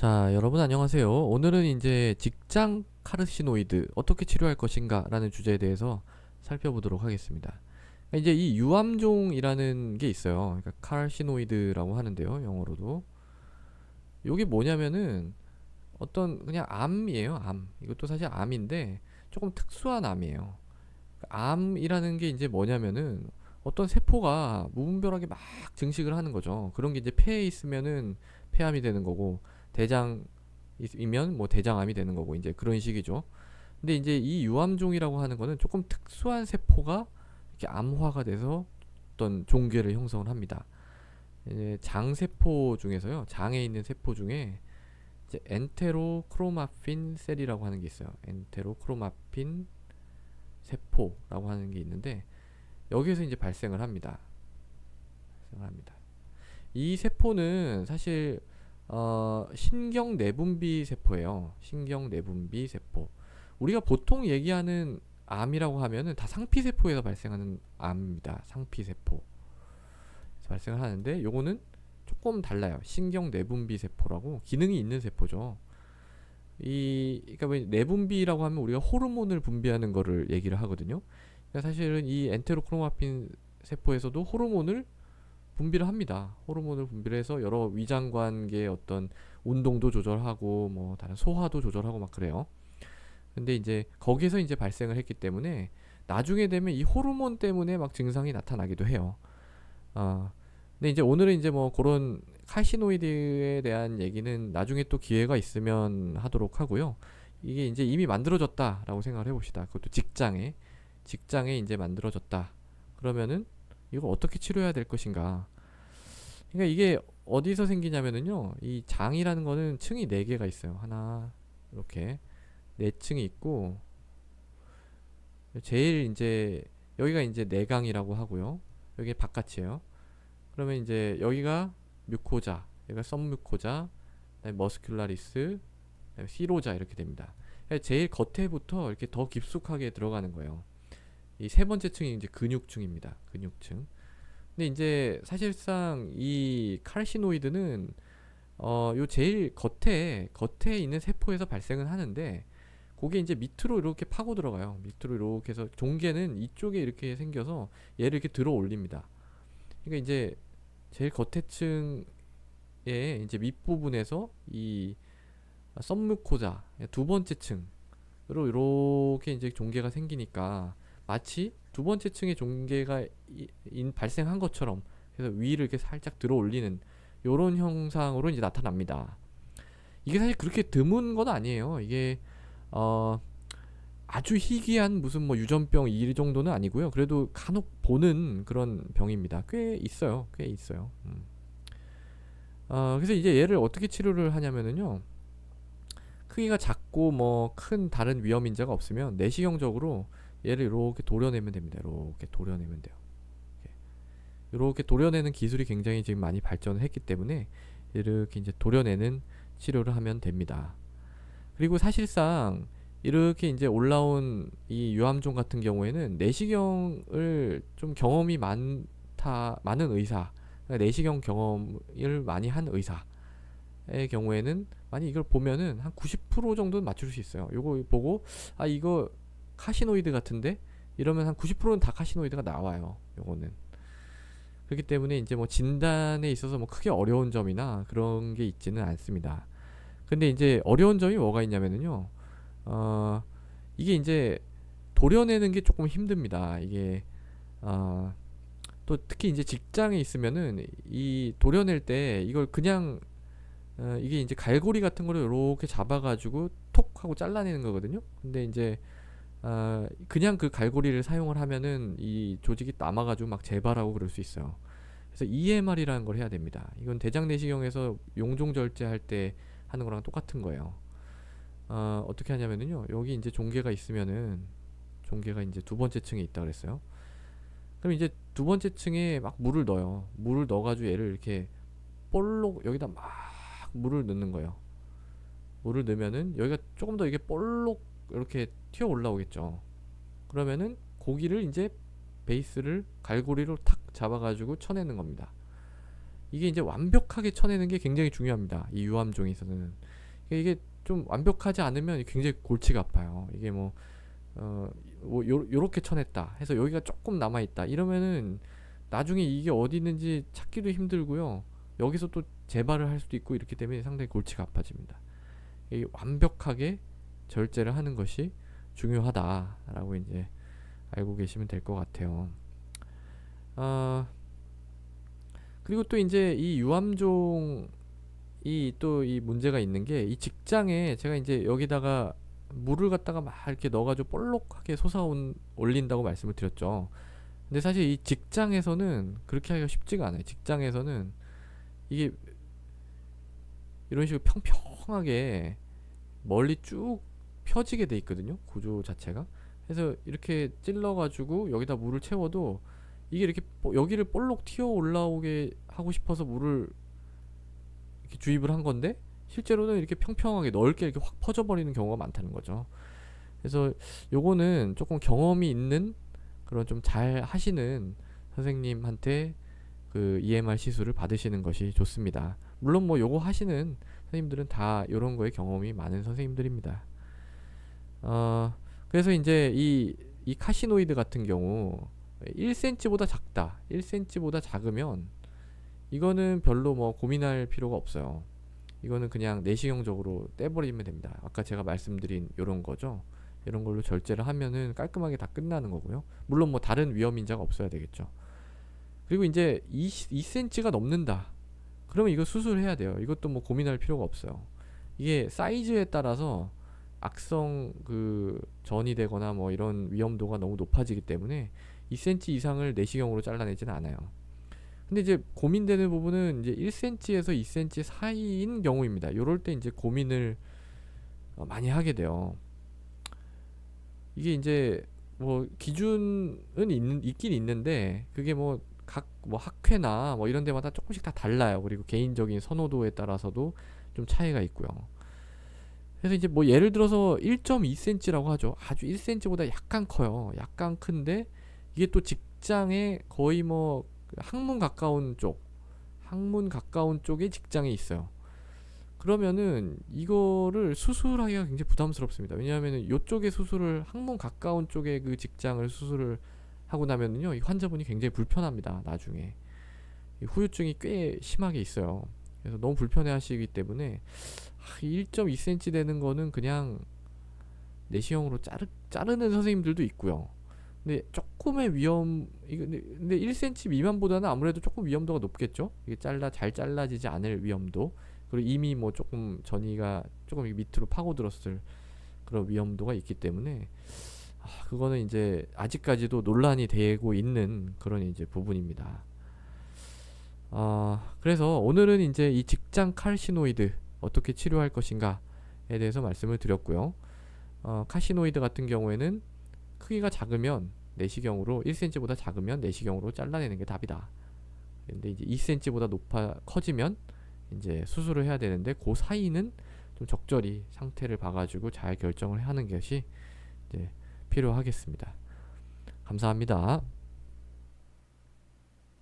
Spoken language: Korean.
자, 여러분 안녕하세요. 오늘은 이제 직장 카르시노이드 어떻게 치료할 것인가 라는 주제에 대해서 살펴보도록 하겠습니다. 이제 이 유암종이라는 게 있어요. 그러니까 카르시노이드라고 하는데요. 영어로도. 이게 뭐냐면은 어떤 그냥 암이에요. 암. 이것도 사실 암인데 조금 특수한 암이에요. 암이라는 게 이제 뭐냐면은 어떤 세포가 무분별하게 막 증식을 하는 거죠. 그런 게 이제 폐에 있으면은 폐암이 되는 거고 대장이면 뭐 대장암이 되는 거고 이제 그런 식이죠. 근데 이제 이 유암종이라고 하는 거는 조금 특수한 세포가 이렇게 암화가 돼서 어떤 종괴를 형성을 합니다. 장세포 중에서요. 장에 있는 세포 중에 이제 엔테로크로마핀 셀이라고 하는 게 있어요. 엔테로크로마핀 세포라고 하는 게 있는데 여기에서 이제 발생을 합니다. 발생을 합니다. 이 세포는 사실 어, 신경 내분비 세포예요. 신경 내분비 세포. 우리가 보통 얘기하는 암이라고 하면은 다 상피 세포에서 발생하는 암입니다. 상피 세포. 발생을 하는데 요거는 조금 달라요. 신경 내분비 세포라고 기능이 있는 세포죠. 이 그러니까 왜 내분비라고 하면 우리가 호르몬을 분비하는 거를 얘기를 하거든요. 그러니까 사실은 이 엔테로크로마핀 세포에서도 호르몬을 분비를 합니다. 호르몬을 분비를 해서 여러 위장관계의 어떤 운동도 조절하고 뭐 다른 소화도 조절하고 막 그래요. 근데 이제 거기서 이제 발생을 했기 때문에 나중에 되면 이 호르몬 때문에 막 증상이 나타나기도 해요. 아, 근데 이제 오늘은 이제 뭐 그런 칼시노이드에 대한 얘기는 나중에 또 기회가 있으면 하도록 하고요. 이게 이제 이미 만들어졌다라고 생각을 해봅시다. 그것도 직장에 직장에 이제 만들어졌다. 그러면은 이걸 어떻게 치료해야 될 것인가? 그러니까 이게 어디서 생기냐면은요. 이 장이라는 거는 층이 네 개가 있어요. 하나 이렇게 네 층이 있고 제일 이제 여기가 이제 내강이라고 하고요. 여기 바깥이에요. 그러면 이제 여기가 뮤코자, 여기가 썸뮤코자, 머스큘라리스, 시로자 이렇게 됩니다. 그러니까 제일 겉에부터 이렇게 더 깊숙하게 들어가는 거예요. 이 세 번째 층이 이제 근육층입니다. 근육층. 근데 이제 사실상 이 칼시노이드는 어, 요 제일 겉에 겉에 있는 세포에서 발생은 하는데 그게 이제 밑으로 이렇게 파고 들어가요. 밑으로 이렇게 해서 종괴는 이쪽에 이렇게 생겨서 얘를 이렇게 들어 올립니다. 그러니까 이제 제일 겉에 층에 이제 밑부분에서 이 썸무코자 두 번째 층으로 이렇게 이제 종괴가 생기니까 마치 두 번째 층의 종괴가 이- 인- 발생한 것처럼 그래서 위를 이렇게 살짝 들어 올리는 요런 형상으로 이제 나타납니다. 이게 사실 그렇게 드문 건 아니에요. 이게 어 아주 희귀한 무슨 뭐 유전병 이 정도는 아니고요. 그래도 간혹 보는 그런 병입니다. 꽤 있어요. 꽤 있어요. 음. 어, 그래서 이제 얘를 어떻게 치료를 하냐면은요. 크기가 작고 뭐 큰 다른 위험 인자가 없으면 내시경적으로 얘를 이렇게 도려내면 됩니다. 이렇게 도려내면 돼요. 이렇게 도려내는 기술이 굉장히 지금 많이 발전을 했기 때문에 이렇게 이제 도려내는 치료를 하면 됩니다. 그리고 사실상 이렇게 이제 올라온 이 유암종 같은 경우에는 내시경을 좀 경험이 많다 많은 의사 그러니까 내시경 경험을 많이 한 의사의 경우에는 많이 이걸 보면은 한 90% 정도는 맞출 수 있어요. 요거 보고 아 이거 카시노이드 같은데 이러면 한 90%는 다 카시노이드가 나와요. 요거는 그렇기 때문에 이제 뭐 진단에 있어서 뭐 크게 어려운 점이나 그런 게 있지는 않습니다. 근데 이제 어려운 점이 뭐가 있냐면은요. 어, 이게 이제 도려내는 게 조금 힘듭니다. 이게 어, 또 특히 이제 직장에 있으면은 이 도려낼 때 이걸 그냥 어, 이게 이제 갈고리 같은 거를 이렇게 잡아가지고 톡 하고 잘라내는 거거든요. 근데 이제 어, 그냥 그 갈고리를 사용을 하면은 이 조직이 남아가지고 막 재발하고 그럴 수 있어요. 그래서 EMR이라는 걸 해야 됩니다. 이건 대장 내시경에서 용종 절제할 때 하는 거랑 똑같은 거예요. 어, 어떻게 하냐면은요. 여기 이제 종괴가 있으면은 종괴가 이제 두 번째 층에 있다 그랬어요. 그럼 이제 두 번째 층에 막 물을 넣어요. 물을 넣어가지고 얘를 이렇게 볼록 여기다 막 물을 넣는 거예요. 물을 넣으면은 여기가 조금 더 이게 볼록 이렇게 튀어 올라오겠죠. 그러면은 고기를 이제 베이스를 갈고리로 탁 잡아가지고 쳐내는 겁니다. 이게 이제 완벽하게 쳐내는 게 굉장히 중요합니다. 이 유암종에 있어서는. 이게 좀 완벽하지 않으면 굉장히 골치가 아파요. 이게 뭐, 어, 뭐 요, 요렇게 쳐냈다 해서 여기가 조금 남아있다 이러면은 나중에 이게 어디 있는지 찾기도 힘들고요. 여기서 또 재발을 할 수도 있고 이렇기 때문에 상당히 골치가 아파집니다. 이 완벽하게 절제를 하는 것이 중요하다라고 이제 알고 계시면 될 것 같아요. 아 그리고 또 이제 이 유암종 이 또 이 문제가 있는 게 이 직장에 제가 이제 여기다가 물을 갖다가 막 이렇게 넣어가지고 볼록하게 솟아온 올린다고 말씀을 드렸죠. 근데 사실 이 직장에서는 그렇게 하기가 쉽지가 않아요. 직장에서는 이게 이런 식으로 평평하게 멀리 쭉 펴지게 돼 있거든요. 구조 자체가. 그래서 이렇게 찔러가지고 여기다 물을 채워도 이게 이렇게 뽀- 여기를 볼록 튀어 올라오게 하고 싶어서 물을 이렇게 주입을 한 건데 실제로는 이렇게 평평하게 넓게 이렇게 확 퍼져버리는 경우가 많다는 거죠. 그래서 요거는 조금 경험이 있는 그런 좀 잘 하시는 선생님한테 그 EMR 시술을 받으시는 것이 좋습니다. 물론 뭐 요거 하시는 선생님들은 다 요런 거에 경험이 많은 선생님들입니다. 어, 그래서 이제 이, 이 카시노이드 같은 경우 1cm보다 작다. 1cm보다 작으면 이거는 별로 뭐 고민할 필요가 없어요. 이거는 그냥 내시경적으로 떼버리면 됩니다. 아까 제가 말씀드린 요런 거죠. 이런 걸로 절제를 하면은 깔끔하게 다 끝나는 거고요. 물론 뭐 다른 위험 인자가 없어야 되겠죠. 그리고 이제 2, 2cm가 넘는다. 그러면 이거 수술해야 돼요. 이것도 뭐 고민할 필요가 없어요. 이게 사이즈에 따라서 악성 그 전이 되거나 뭐 이런 위험도가 너무 높아지기 때문에 2cm 이상을 내시경으로 잘라내지는 않아요. 근데 이제 고민되는 부분은 이제 1cm에서 2cm 사이인 경우입니다. 요럴 때 이제 고민을 어, 많이 하게 돼요. 이게 이제 뭐 기준은 있는 있긴 있는데 그게 뭐 각 뭐 학회나 뭐 이런 데마다 조금씩 다 달라요. 그리고 개인적인 선호도에 따라서도 좀 차이가 있고요. 그래서 이제 뭐 예를 들어서 1.2cm라고 하죠. 아주 1cm보다 약간 커요. 약간 큰데 이게 또 직장에 거의 뭐 항문 가까운 쪽, 항문 가까운 쪽에 직장에 있어요. 그러면은 이거를 수술하기가 굉장히 부담스럽습니다. 왜냐하면은 이쪽에 수술을 항문 가까운 쪽에 그 직장을 수술을 하고 나면은요, 이 환자분이 굉장히 불편합니다. 나중에 이 후유증이 꽤 심하게 있어요. 그래서 너무 불편해하시기 때문에 1.2cm 되는 거는 그냥 내시경으로 자르, 자르는 선생님들도 있고요. 근데 조금의 위험 근데, 근데 1cm 미만보다는 아무래도 조금 위험도가 높겠죠. 이게 잘라 잘 잘라지지 않을 위험도 그리고 이미 뭐 조금 전이가 조금 이 밑으로 파고들었을 그런 위험도가 있기 때문에 아, 그거는 이제 아직까지도 논란이 되고 있는 그런 이제 부분입니다. 아, 그래서 오늘은 이제 이 직장 칼시노이드 어떻게 치료할 것인가에 대해서 말씀을 드렸고요. 어, 카시노이드 같은 경우에는 크기가 작으면 내시경으로 1cm보다 작으면 내시경으로 잘라내는 게 답이다. 근데 이제 2cm보다 높아 커지면 이제 수술을 해야 되는데 그 사이는 좀 적절히 상태를 봐가지고 잘 결정을 하는 것이 이제 필요하겠습니다. 감사합니다.